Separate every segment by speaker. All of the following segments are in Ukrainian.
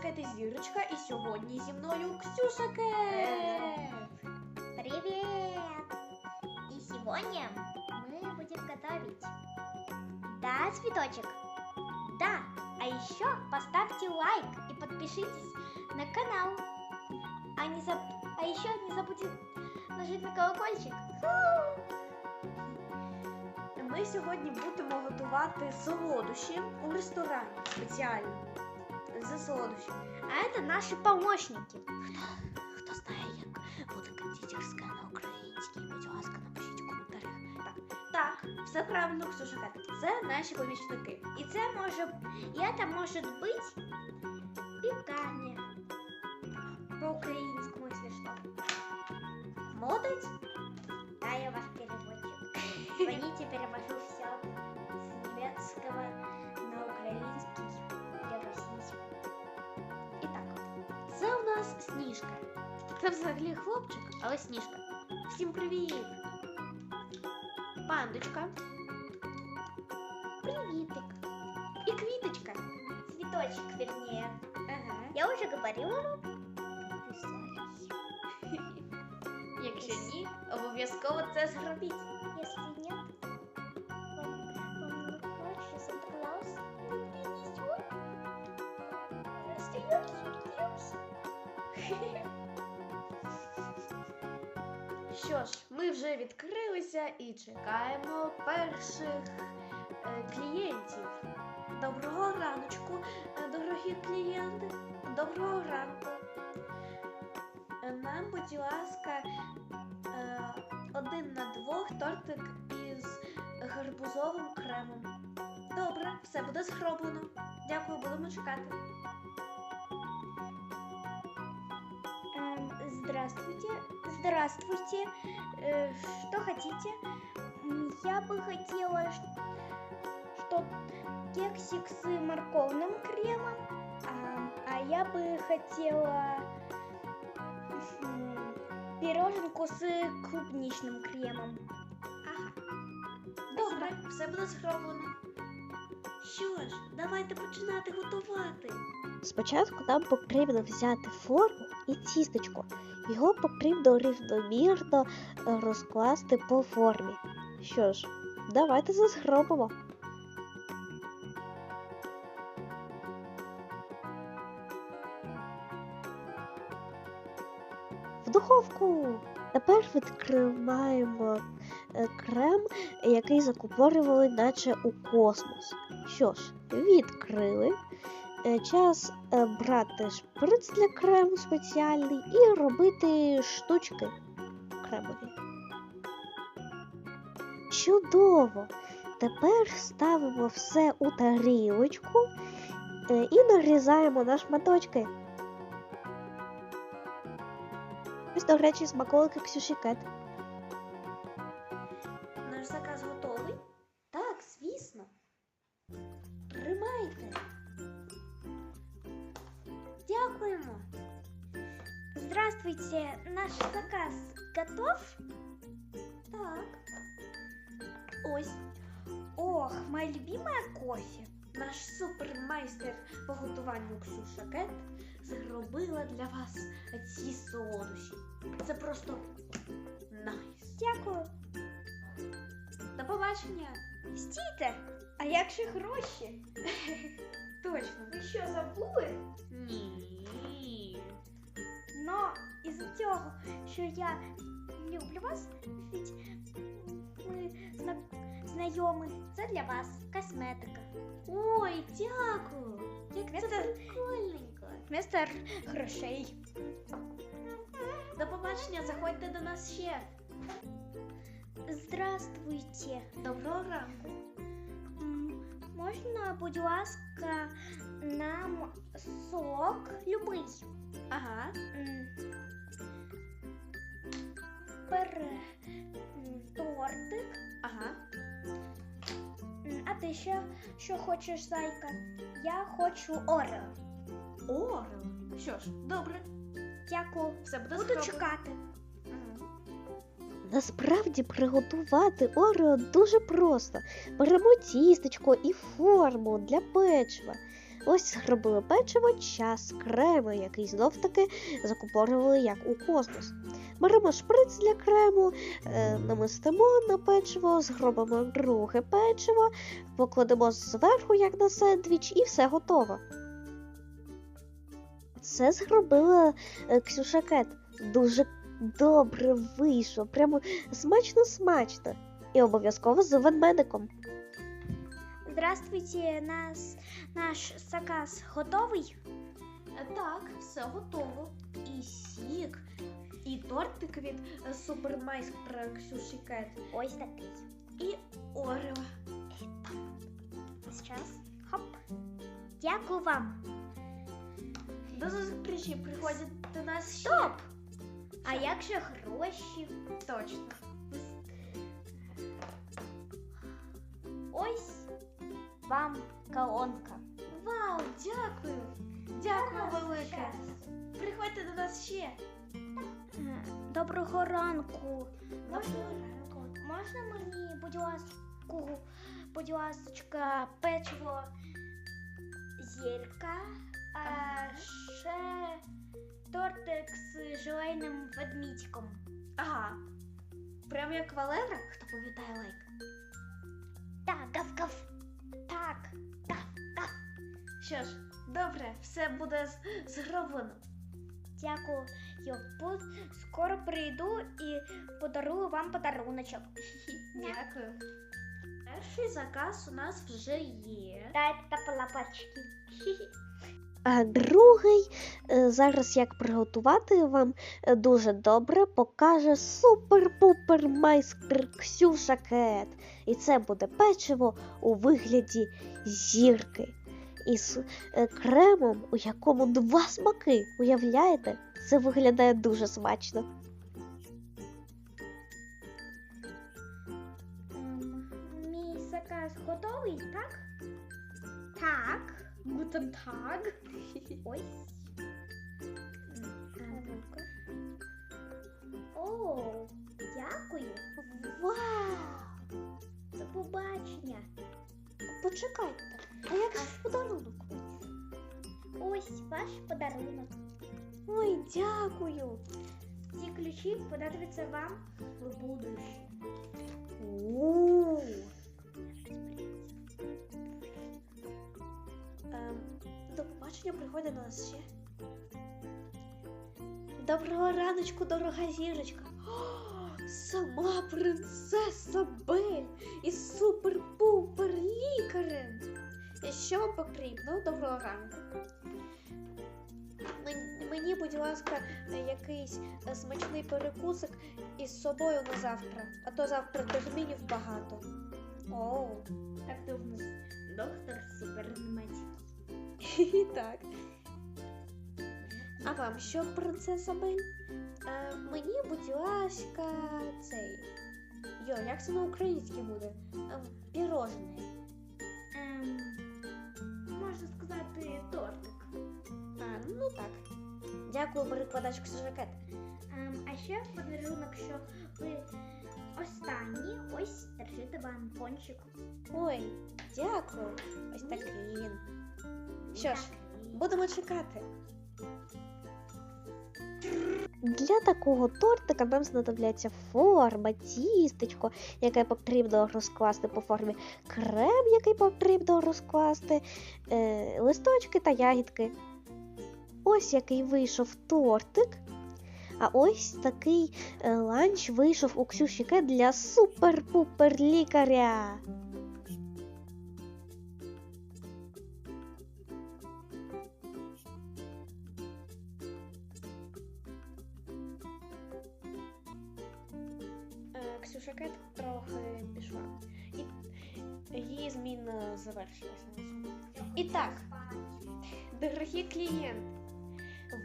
Speaker 1: Кет і Зірочка, і сьогодні зі мною Ксюша Кет.
Speaker 2: Привет! И сегодня мы будем готовить. Да, цветочек? Да. А еще поставьте лайк и подпишитесь на канал. А, не заб... а еще не забудьте нажать на колокольчик.
Speaker 1: Ми сьогодні будемо готувати солодощі у ресторані спеціально. За солодощі.
Speaker 2: А это наши помощники. Хто знає, як буде кондитерська на українській, будь ласка, напишіть в коментарях.
Speaker 1: Так, все правильно, Ксюша Кет. Це наші помічники.
Speaker 2: И це може, и это может быть питание. По-украинскому, если что.
Speaker 1: Молодець?
Speaker 2: Да, я ваш переводчик. Звоните, перевожу все с немецкого
Speaker 1: сніжка. Це взагалі хлопчик, але сніжка. Всім привіт! Пандочка
Speaker 2: Приветик.
Speaker 1: і квіточка.
Speaker 2: Цветочек, вернее.
Speaker 1: Ага.
Speaker 2: Я уже говорила вам. Подписались.
Speaker 1: Якщо ні, обов'язково це зробіть.
Speaker 2: Если нет, вам, вам не хочется Санта-Клаус не принесет.
Speaker 1: Що ж, ми вже відкрилися і чекаємо перших е, клієнтів. Доброго раночку, е, дорогі клієнти. Доброго ранку. Е, Нам, будь ласка, е, один на двох тортик із гарбузовим кремом. Добре, все буде зроблено. Дякую, будемо чекати.
Speaker 2: Здравствуйте, здравствуйте. Э, Что хотите? Я бы хотела, что кексик с морковным кремом, а, а я бы хотела пироженку с клубничным кремом.
Speaker 1: Ага. Добре, все буде зроблено. Що ж, давайте починати готувати.
Speaker 3: Спочатку нам потрібно взяти форму і тістечко. Його потрібно рівномірно е, розкласти по формі. Що ж, давайте це зробимо. В духовку. Тепер відкриваємо е, крем, який закупорювали, наче у космос. Що ж, відкрили. Е, Час е, брати шприц для крему спеціальний і робити штучки кремові. Чудово! Тепер ставимо все у тарілочку е, і нарізаємо на шматочки. Ось, до речі, смаколики Ксюші Кет.
Speaker 1: Наш заказ готовий? Тримайте. Дякуємо.
Speaker 2: Здравствуйте, наш заказ готов?
Speaker 1: Так. Ось
Speaker 2: Ох, моя любимая кофе.
Speaker 1: наш супермайстер по готуванню Ксюша Кет зробила для вас ці солодощі. Це просто найс.
Speaker 2: Дякую.
Speaker 1: До побачення.
Speaker 2: Стійте, а як же гроші?
Speaker 1: Точно.
Speaker 2: Ви що забули?
Speaker 1: Ні.
Speaker 2: Но із-за цього, що я люблю вас, ведь ми зна... знайомі. Це для вас косметика.
Speaker 1: Ой, дякую. Як це прикольненько.
Speaker 2: вместо грошей.
Speaker 1: До побачення, заходьте до нас ще.
Speaker 2: Здравствуйте.
Speaker 1: Доброго ранку.
Speaker 2: Можна, будь ласка, нам сок любий.
Speaker 1: Ага.
Speaker 2: М, тортик.
Speaker 1: Ага.
Speaker 2: А ти ще що хочеш, зайка? Я хочу орео.
Speaker 1: О, що ж, добре.
Speaker 2: Дякую.
Speaker 1: Все буде
Speaker 2: Буду
Speaker 1: зроблено.
Speaker 2: чекати.
Speaker 3: Насправді приготувати Орео дуже просто. Беремо тістечко і форму для печива. Ось зробили печиво, час, крему, який знов таки закупорювали як у космос. Беремо шприц для крему, е, намистимо на печиво, зробимо друге печиво, покладемо зверху, як на сендвіч, і все готово. Це зробила е, Ксюша Кет. Дуже добре вийшло, прямо смачно-смачно. І обов'язково з ведмедиком.
Speaker 2: Здравствуйте, нас, наш заказ готовий?
Speaker 1: Так, все готово. І сік, і тортик від супермайстра Ксюші Кет,
Speaker 2: Ось такий.
Speaker 1: і Орео.
Speaker 2: Сейчас. Хоп. Дякую вам.
Speaker 1: До зустрічі приходять до нас ще.
Speaker 2: Стоп! А як же гроші?
Speaker 1: Точно.
Speaker 2: Ось вам колонка.
Speaker 1: Вау, дякую! Дякую велике! Приходьте до нас ще.
Speaker 2: Доброго ранку.
Speaker 1: Доброго ранку.
Speaker 2: Можна мені, будь ласку, будь ласочка, печиво зірка, а ще тортик з желейним ведмідьком.
Speaker 1: Ага. Прям як Валера, хто пам'ятає лайк.
Speaker 2: Так, гав-гав. Так, гав-гав.
Speaker 1: Що ж, добре, все буде зроблено.
Speaker 2: Дякую. Я скоро прийду і подарую вам подаруночок.
Speaker 1: Дякую. Перший заказ у нас вже є.
Speaker 2: Дайте лапочки.
Speaker 3: А другий, е, зараз як приготувати вам е, дуже добре покаже супер-пупер майстер Ксюша Кет. І це буде печиво у вигляді зірки. Із е, кремом, у якому два смаки. Уявляєте? Це виглядає дуже смачно.
Speaker 2: Мій заказ готовий, так? Так. Гутен так. Ось. М. О, дякую.
Speaker 3: Вау!
Speaker 2: До побачення.
Speaker 3: Почекайте, а як ж подарунок?
Speaker 2: Ось ваш подарунок.
Speaker 3: Ой, дякую.
Speaker 2: Ці ключі понадобляться вам в будущем.
Speaker 3: У. побачення приходить до нас ще. Доброго раночку, дорога зірочка. О, сама принцеса Бель із супер-пупер лікарем. І що вам потрібно? Доброго ранку. Мені, будь ласка, якийсь смачний перекусик із собою на завтра, а то завтра термінів багато. Оу,
Speaker 2: Так то в нас доктор супернемець.
Speaker 3: так. А вам що, принцеса Бель? Е, мені, будь ласка, цей. Йо, як це на українській буде? Ем, пірожне.
Speaker 2: Ем, можна сказати, тортик.
Speaker 3: А, ну так. Дякую, перекладачку Сюжакет.
Speaker 2: Ем, а ще подарунок, що ви останні, ось держите вам пончик.
Speaker 3: Ой, дякую. Ось такий він. Що ж, будемо чекати. Для такого тортика нам знадобляться форма, тістечко, яке потрібно розкласти по формі, крем, який потрібно розкласти, е, листочки та ягідки. Ось який вийшов тортик. А ось такий е, ланч вийшов у Ксюшіке для супер-пупер лікаря. Е, Ксюша Кет трохи пішла. І її зміна завершилася на цьому. І так, дорогі клієнти,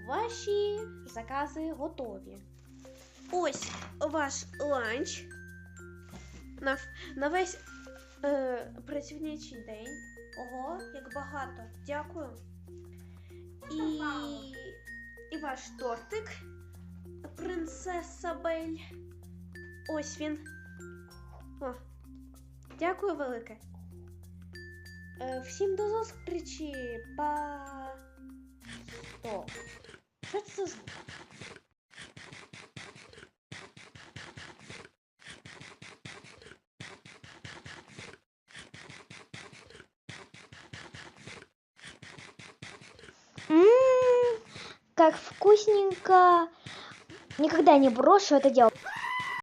Speaker 3: ваші закази готові. Ось ваш ланч на, на весь е, працівничий день. Ого, як багато. Дякую. І, і ваш тортик, принцеса Бель.
Speaker 1: Ось він. О, дякую велике. Е, всім до зустрічі. Па. Стоп. Що це за звук?
Speaker 2: Ммм, как вкусненько. Никогда не брошу это дело.